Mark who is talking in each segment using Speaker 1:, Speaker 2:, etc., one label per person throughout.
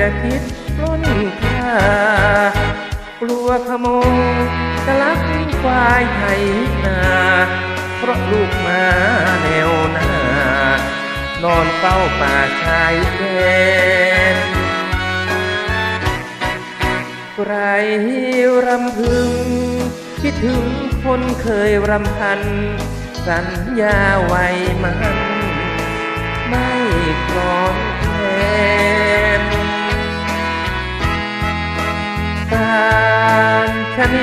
Speaker 1: จะคิดปล้นค่ากลัวขโมยจะลักควายไถนาเพราะลูกมาแนวหน้านอนเฝ้าป่าชายแดนใครรำพึง คิดถึงคนเคยรำพัน สัญญาไว้มัน ไม่กลอนแคลน น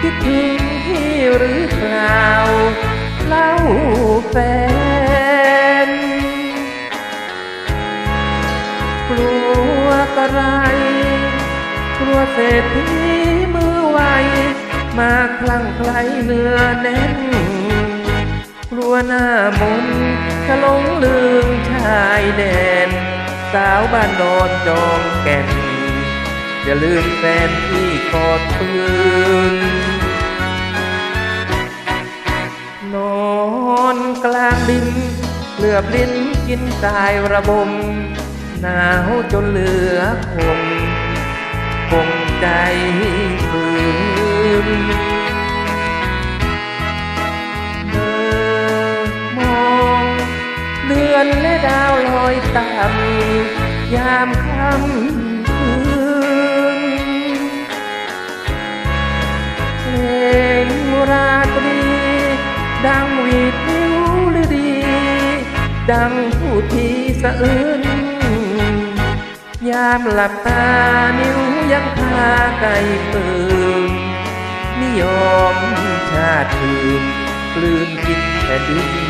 Speaker 1: คิดถึงพี่หรือเปล่าเล่าแฟน กลัวกระไร กลัวเศรษฐีมือไว มาคลั่งไคล้เนื้อแน่น กลัวหน้ามนจะหลงลืมชายแดน สาวบ้านโดนจองแก่น อย่าลืมแฟนที่กอดปืน นอนกลางดินเหลือบลิ้นกินกายระบม หนาวจนเหลือคงคงใจฝืนเดินมองเดือนและดาวลอยต่ำยามค่ำคืน ดังวีดนิ้วฤดี ดังผู้ทีสะอื้นยามหลับตานิ้วยังพาไก่ปืนนิยมชาติอื่นกลืนกินแผ่นดิน